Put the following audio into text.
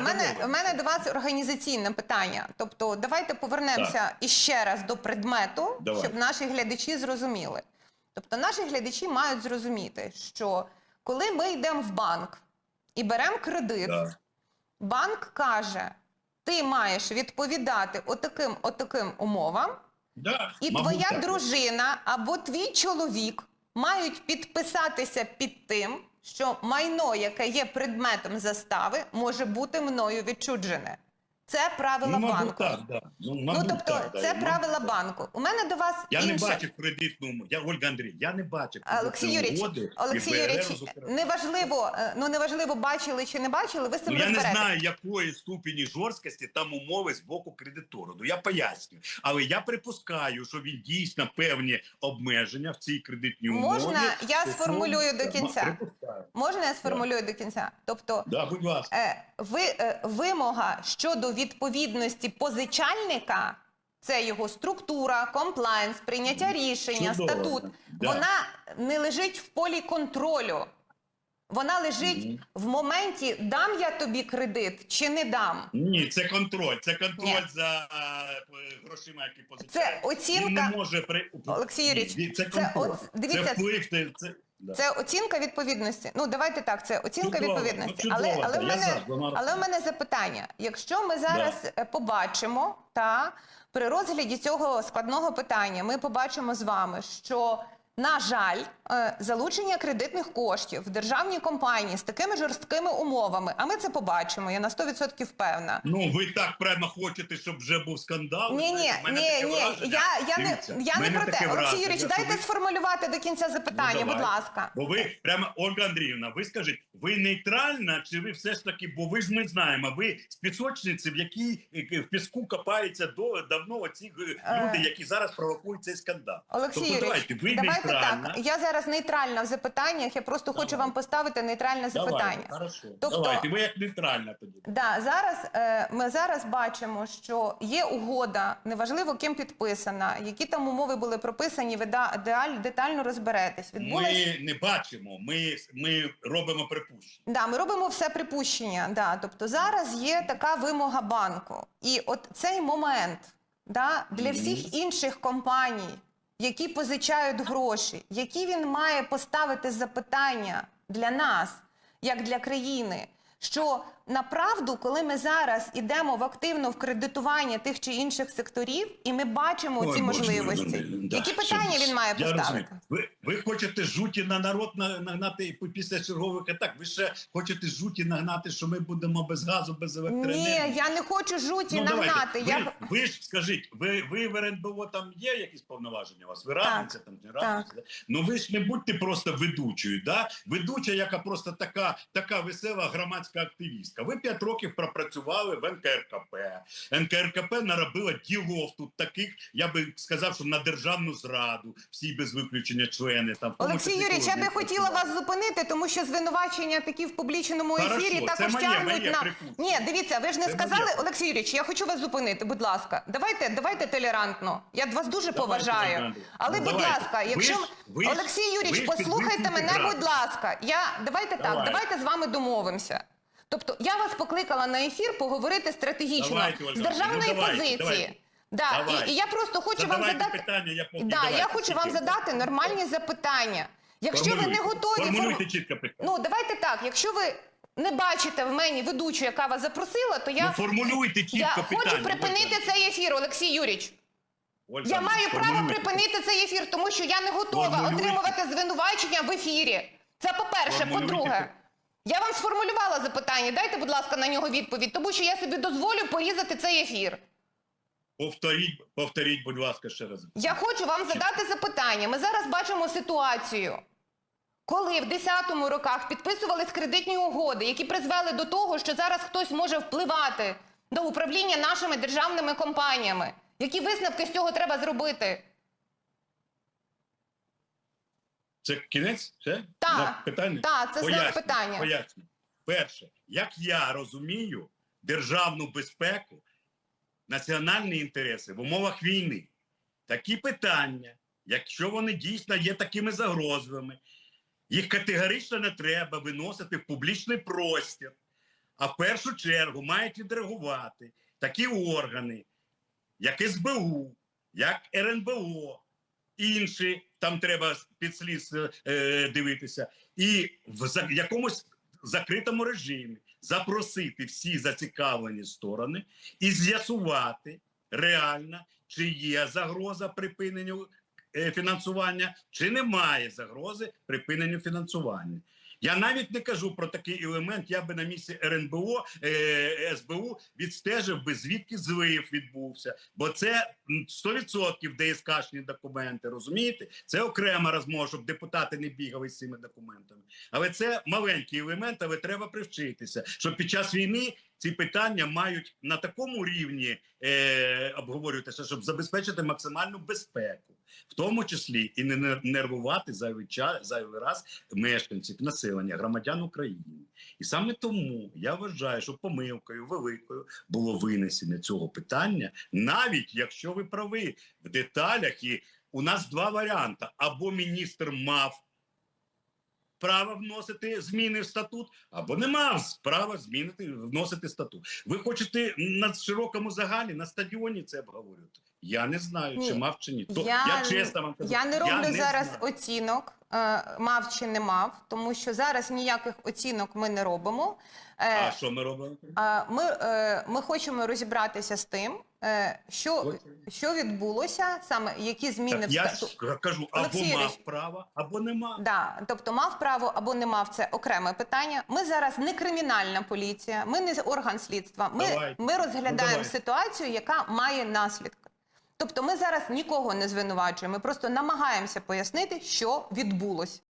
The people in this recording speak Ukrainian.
в мене, в мене до вас організаційне питання. Тобто, давайте повернемося іще раз до предмету, Давай. щоб наші глядачі зрозуміли. Тобто, наші глядачі мають зрозуміти, що коли ми йдемо в банк і беремо кредит, Да. банк каже: ти маєш відповідати отаким, отаким умовам, Да, і мабуть, твоя так. дружина або твій чоловік мають підписатися під тим, що майно, яке є предметом застави, може бути мною відчуджене. Це правила Ну, мабуть, банку. так, да. Ну, Ну тобто, так, це Ну, правила банку. У мене до вас Я інше. не бачив кредитну. Я Ольга Андрій, я не бачив Олексій Юрійович, Олексій Юрійович, неважливо, е, ну неважливо, бачили чи не бачили, ви з цим Ну, я не знаю, якої ступені жорсткості там умови з боку кредитору. Ну я поясню. Але я припускаю, що він дійсно певні обмеження в цій кредитній умові. Можна я сформулюю до кінця? Можна я сформулюю до кінця? Тобто, Да, будь ласка. Е, ви, е, вимога щодо відповідності позичальника, це його структура, комплайнс, прийняття рішення, Чудово. статут, Да. вона не лежить в полі контролю. Вона лежить Мгм. в моменті, дам я тобі кредит чи не дам. Ні, це контроль. Це контроль Ні. за е, грошима, які позичають. Це оцінка. не може при Олексій Юрійович, Ні, це це от- дивіться, це вплив. Це, це, да. Це оцінка відповідності. Ну давайте так, це оцінка Чудово, відповідності. ну, але чудово, але в мене але в мене запитання: якщо ми зараз е, побачимо та при розгляді цього складного питання, ми побачимо з вами, що на жаль, е, залучення кредитних коштів в державній компанії з такими жорсткими умовами, а ми це побачимо. Я на 100% впевнена. Ну, ви так прямо хочете, щоб вже був скандал. Ні, ні, ні, ні. Я, я не я не про те. Олексій Юрійович, дайте сформулювати до кінця запитання, Ну, будь ласка. Бо ви прямо Ольга Андріївна, ви скажіть, ви нейтральна, чи ви все ж таки, бо ви ж ми знаємо, ви з пісочниці, в якій е, в піску копаються до давно ці Е. люди, які зараз провокують цей скандал. Олексій тобто, давайте, ви давайте так. Я зараз нейтральна в запитаннях. Я просто хочу вам поставити нейтральне запитання. Хорошо. Тобто- Давайте, ви як нейтральна тоді. Да, зараз е, ми зараз бачимо, що є угода, неважливо ким підписана, які там умови були прописані. Ви да, деаль- детально розберетесь. Відбулась Ми не бачимо, ми, ми робимо припущення. Да, ми робимо все припущення. Да. Тобто зараз є така вимога банку. І от цей момент да, для всіх інших компаній, які позичають гроші, які він має поставити запитання для нас, як для країни. Що направду, коли ми зараз ідемо в активно в кредитування тих чи інших секторів, і ми бачимо Ой, ці можливості, можливо, які питання він має я розумію. поставити? Ви, ви хочете жуті на народ нагнати після чергових атак. Ви ще хочете жуті нагнати, що ми будемо без газу, без електроенергії. Ні, я не хочу жуті Ну, нагнати. давайте. Я... Ви, ви ж скажіть, ви, ви в РНБО там є якісь повноваження у вас? Ви радниця там чи радниця? Ну ви ж не будьте просто ведучою, да? Ведуча, яка просто така, така весела громадська активістка. Ви п'ять років пропрацювали в НКРКП. НКРКП наробила ділов тут таких, я би сказав, що на державну зраду, всі без виключення члени там. в Олексій Юрійович, я би хотіла вас зупинити, тому що звинувачення такі в публічному Хорошо, ефірі це також моє, тягнуть моє на припущення. ні. Дивіться, ви ж не Це сказали, моє. Олексій Юрійович, я хочу вас зупинити. Будь ласка, давайте, давайте толерантно. Я вас дуже Давайте, поважаю. Олександр. Але, Ну, будь давайте. ласка, Ви якщо ж- ви ж- Олексій ви Юрійович, послухайте мене, градус. будь ласка. Я давайте так, Давай. давайте з вами домовимося. Тобто я вас покликала на ефір поговорити стратегічно Давайте, з державної ну, давайте, позиції. давайте. Да, і, і я просто хочу вам задати питання, я поки Да, давайте, я хочу вам задати нормальні запитання. Якщо ви не Формулюйте. готові Формулюйте чітко питання. ну давайте так. Якщо ви не бачите в мені ведучу, яка вас запросила, то я, Ну, формулюйте чітко я питання. хочу припинити Ольга. цей ефір, Олексій Юрійович. Ольга, Я маю право припинити цей ефір, тому що я не готова Формулюйте. отримувати звинувачення в ефірі. Це по-перше. Формулюйте. По-друге, я вам сформулювала запитання. Дайте, будь ласка, на нього відповідь, тому що я собі дозволю порізати цей ефір. Повторіть, повторіть, будь ласка, ще раз. Я хочу вам задати запитання. Ми зараз бачимо ситуацію, коли в 10-му роках підписувались кредитні угоди, які призвели до того, що зараз хтось може впливати до управління нашими державними компаніями. Які висновки з цього треба зробити? Це кінець? Це? Так. Питання? Так, це знак питання. Поясню. Перше, як я розумію державну безпеку, національні інтереси в умовах війни, такі питання, якщо вони дійсно є такими загрозливими, їх категорично не треба виносити в публічний простір. А в першу чергу мають відреагувати такі органи, як СБУ, як РНБО, інші, там треба під слідство е, дивитися, і в якомусь закритому режимі запросити всі зацікавлені сторони і з'ясувати реально, чи є загроза припиненню е, фінансування, чи немає загрози припиненню фінансування. Я навіть не кажу про такий елемент. Я би на місці РНБО е, СБУ відстежив би звідки злив відбувся, бо це м, 100% ДСКшні документи. Розумієте? Це окрема розмова, щоб депутати не бігали з цими документами. Але це маленький елемент, але треба привчитися, що під час війни ці питання мають на такому рівні е, обговорюватися, щоб забезпечити максимальну безпеку, в тому числі і не нер- нервувати зайвий час, зайвий раз мешканців, населення, громадян України. І саме тому я вважаю, що помилкою великою було винесення цього питання, навіть якщо ви праві в деталях, і у нас два варіанти: або міністр мав право вносити зміни в статут, або не мав права змінити вносити статут. Ви хочете на широкому загалі на стадіоні це обговорювати? Я не знаю, Ні. чи мав чи ні. То Я я, чесно вам кажу. Я не роблю зараз знаю. оцінок, е, мав чи не мав, тому що зараз ніяких оцінок ми не робимо. Е, А що ми робимо? Ми, е, ми хочемо розібратися з тим, що, що відбулося, саме які зміни Так в я стату- ж кажу, або Олексій мав право, або не мав. Да, тобто мав право або не мав це окреме питання. Ми зараз не кримінальна поліція, ми не орган слідства. Ми, Давайте. ми Ну, розглядаємо давайте. ситуацію, яка має наслідки. Тобто, ми зараз нікого не звинувачуємо. Ми просто намагаємося пояснити, що відбулося.